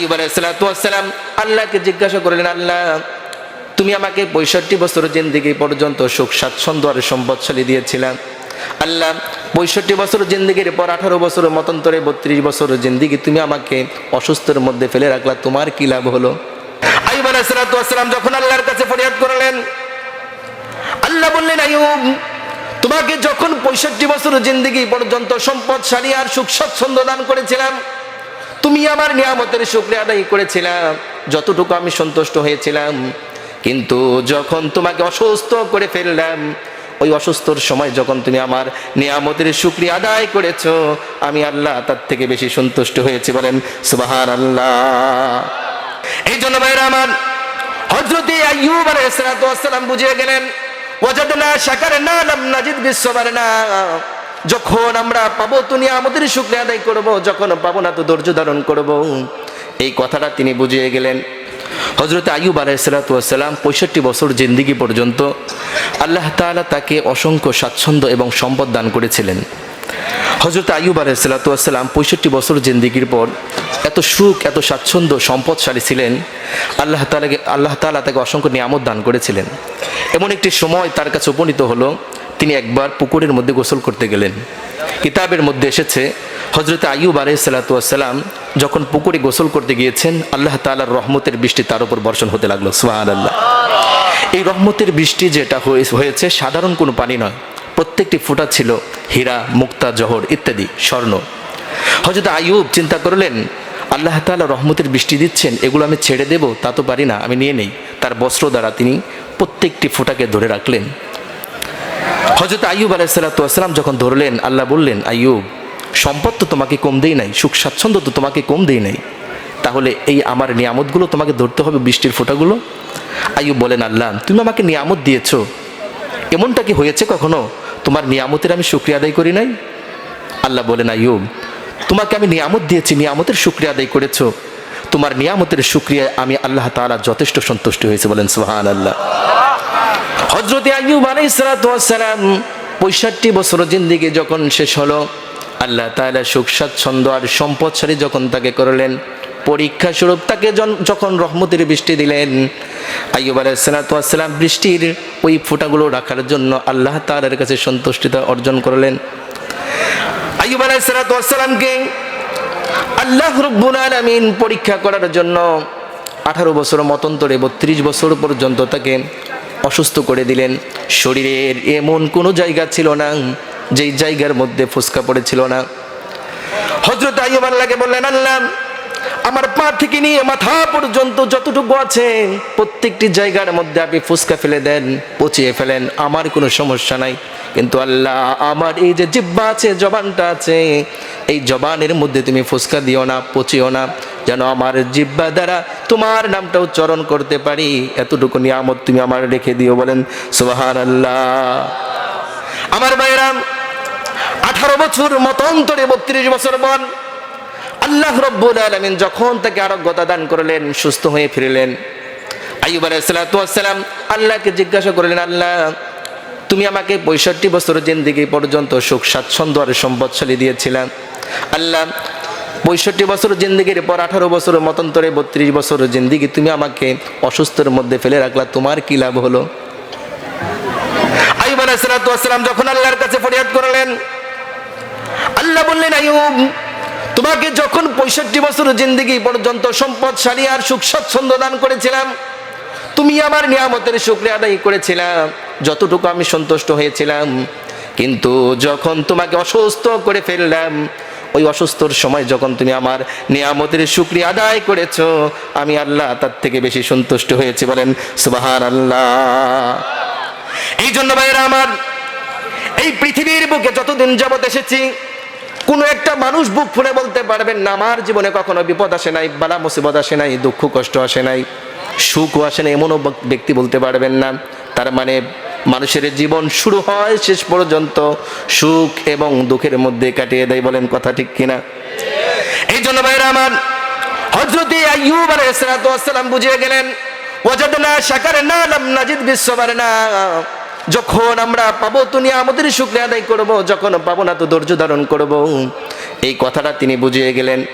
আইব আলাইসালাম আল্লাহকে জিজ্ঞাসা করলেন, আল্লাহ, তুমি আমাকে পঁয়ষট্টি বছর জিন্দিগি পর্যন্ত সুখ, স্বাচ্ছন্দ্য আর সম্পদশালী দিয়েছিলাম আল্লাহ, পঁয়ষট্টি বছর জিন্দিগির পর আঠারো বছর মতন্তরে বত্রিশ বছর জিন্দিগি তুমি আমাকে অসুস্থের মধ্যে ফেলে রাখলা, তোমার কি লাভ হলো? আইব আলাইসালাম যখন আল্লাহর কাছে ফরিয়াদ করলেন, আল্লাহ বললেন আইব তোমাকে যখন পঁয়ষট্টি বছর জিন্দিগি পর্যন্ত সম্পদশালী আর সুখ, স্বাচ্ছন্দ্য দান করেছিলাম তুমি আমার নিয়ামতের শুক্রিয়া আদায় করেছিলাম, যতটুকু আমি সন্তুষ্ট হয়েছিলাম। কিন্তু যখন তোমাকে অসুস্থ করে ফেললাম, ওই অসুস্থর সময় যখন তুমি আমার নিয়ামতের শুক্রিয়া আদায় করেছ, আমি আল্লাহ তার থেকে বেশি সন্তুষ্ট হয়েছি বলেন সুবাহান আল্লাহ এই জন্য ভাইরা আমার হজরতে আইয়ুব বুঝিয়ে গেলেন, ওয়াজাদনা শাকার না লাম নাজিদ বিশ্ববার না যখন আমরা পাবো তুমি আমাদের শুক্রিয়া আদায় করব, যখন পাবো না তো ধৈর্য ধারণ করব। এই কথাটা তিনি বুঝিয়ে গেলেন। হজরত আইয়ুব আলাইসালাম পঁয়ষট্টি বছর জিন্দিগি পর্যন্ত আল্লাহ তাআলা তাকে অসংখ্য স্বাচ্ছন্দ্য এবং সম্পদ দান করেছিলেন। হজরত আইয়ুব আলাইসালাম পঁয়ষট্টি বছর জিন্দিগির পর এত সুখ, এত স্বাচ্ছন্দ্য, সম্পদশালী ছিলেন। আল্লাহ তালাকে আল্লাহ তালা তাকে অসংখ্য নিয়ামত দান করেছিলেন। এমন একটি সময় তার কাছে উপনীত হলো। তিনি একবার পুকুরের মধ্যে গোসল করতে গেলেন। কিতাবের মধ্যে এসেছে হজরত আইয়ুব আলাইসালাম যখন পুকুরে গোসল করতে গিয়েছেন, আল্লাহ তালার রহমতের বৃষ্টি তার উপর বর্ষণ হতে লাগল সুহান আল্লাহ এই রহমতের বৃষ্টি যেটা হয়ে- হয়েছে সাধারণ কোনো পানি নয়, প্রত্যেকটি ফোঁটা ছিল হীরা, মুক্তা, জহর ইত্যাদি, স্বর্ণ। হজরত আইয়ুব চিন্তা করলেন, আল্লাহ তাআলা রহমতের বৃষ্টি দিচ্ছেন, এগুলো আমি ছেড়ে দেব, তা তো পারি না, আমি নিয়ে নেই। তার বস্ত্র দ্বারা তিনি প্রত্যেকটি ফোঁটাকে ধরে রাখলেন। হজরত আইয়ুব আলাইসালাম যখন ধরলেন, আল্লাহ বললেন, আইয়ুব, সম্পদ তো তোমাকে কম দেই নাই, সুখ স্বাচ্ছন্দ্য তো তোমাকে কম দেই নাই। তাহলে এই আমার নিয়ামতগুলো তোমাকে ধরতে হবে বৃষ্টির ফোঁটাগুলো? আইয়ুব বলেন, আল্লাহ, তুমি আমাকে নিয়ামত দিয়েছ। এমনটা কি হয়েছে কখনো? তোমার নিয়ামতের আমি শুক্রিয়া আদায় করি নাই? আল্লাহ বলেন, আইয়ুব, তোমাকে আমি নিয়ামত দিয়েছি, নিয়ামতের শুক্রিয়া আদায় করেছ। তোমার নিয়ামতের শুক্রিয়ায় আমি আল্লাহ তাআলা যথেষ্ট সন্তুষ্ট হয়েছে। বলেন সুহান আল্লাহ হজরত আইয়ুব আলাইসালাম পঁয়ষট্টি বছর জিন্দিগি যখন শেষ হলো, আল্লাহ তাআলা সুখ স্বাচ্ছন্দ্য আর সম্পদশালী যখন তাকে করলেন, পরীক্ষা স্বরূপ তাকে যখন রহমতের বৃষ্টি দিলেন, আইয়ুব আলাইসালাম বৃষ্টির ওই ফোঁটাগুলো রাখার জন্য আল্লাহ তাআলার কাছে সন্তুষ্টিতা অর্জন করলেন। আইয়ুব আলাইসালামকে আল্লাহ রব্বুল আলামিন পরীক্ষা করার জন্য আঠারো বছর মতন্তরে বত্রিশ বছর পর্যন্ত তাকে অসুস্থ করে দিলেন। শরীরের এমন কোনো জায়গা ছিল না, যেই জায়গার মধ্যে ফুসকা পড়েছিল না। হজরত আইয়ুব আল্লাহকে বললেন, আল্লাহ আমার পা থেকে নিয়ে মাথা পর্যন্ত যতটুকু আছে, প্রত্যেকটি জায়গার মধ্যে আপনি ফুসকা ফেলে দেন, পচিয়ে ফেলেন, আমার কোনো সমস্যা নাই। কিন্তু আল্লাহ, আমার এই যে জিব্বা আছে, জবানটা আছে, এই জবানের মধ্যে তুমি ফুসকা দিও না, পচিও না, যেন আমার জিব্বা দ্বারা তোমার নামটা উচ্চারণ করতে পারি। এতটুকু নিয়ামত তুমি আমার রেখে দিও বলেন সুবাহান আল্লাহ আমার ভাইরাম আঠারো বছর মতন্তরে বত্রিশ বছর বন আল্লাহ রব্বুল আলমিন যখন তাকে আরোগ্যতা দান করলেন, সুস্থ হয়ে ফিরলেন। আইব আলাইসালাম আল্লাহকে জিজ্ঞাসা করলেন, আল্লাহ, তুমি আমাকে পঁয়ষট্টি বছর জিন্দিগি পর্যন্ত সুখ, স্বাচ্ছন্দ্য আর সম্পদশালী দিয়েছিলাম আল্লাহ, পঁয়ষট্টি বছর জিন্দিগির পর আঠারো বছর মতন্তরে বত্রিশ বছর জিন্দিগি তুমি আমাকে অসুস্থের মধ্যে ফেলে রাখলা, তোমার কি লাভ হলো? আইব আলাইসালাম যখন আল্লাহর কাছে ফরিয়াদ করলেন, আল্লাহ বললেন, আইয়ুব তোমাকে যখন পঁয়ষট্টি বছর জিন্দিগি পর্যন্ত সম্পদশালী আর সুখ, স্বাচ্ছন্দ্য দান করেছিলাম, তুমি আমার নিয়ামতের শুক্রিয়া আদায় করেছিলাম যতটুকু আমি সন্তুষ্ট হয়েছিলাম। কিন্তু যখন তোমাকে অসুস্থ করে ফেললাম, ওই অসুস্থর সময় যখন তুমি আমার নিয়ামতের শুক্রিয়া আদায় করেছ, আমি আল্লাহ তার থেকে বেশি সন্তুষ্ট হয়েছি বলেন সুবাহান আল্লাহ এই জন্য ভাইয়েরা আমার, এই পৃথিবীর বুকে যতদিন যাবৎ এসেছি কোনো একটা মানুষ বুক ফুলে বলতে পারবেন না আমার জীবনে কখনো বিপদ আসে নাই, বালা মুসিবত আসে নাই, দুঃখ কষ্ট আসে নাই, সুখও আসে নাই, এমনও ব্যক্তি বলতে পারবেন না। তার মানে মানুষের জীবন শুরু হয় শেষ পর্যন্ত সুখ এবং দুঃখের মধ্যে কাটিয়ে দেয়, বলেন কথা ঠিক কিনা? এই জন্য ভাইরা আমার হজরতে আইয়ুব আলাইহিসসালাম বুঝিয়ে গেলেন, ওয়াজাদনা শাকার না লাম নাজিদ বিশ্ববার না যখন আমরা পাবো তুমি আমাদের শুক্রিয়া আদায় করব, যখন পাবো না তো ধৈর্য ধারণ করব। এই কথাটা তিনি বুঝিয়ে গেলেন।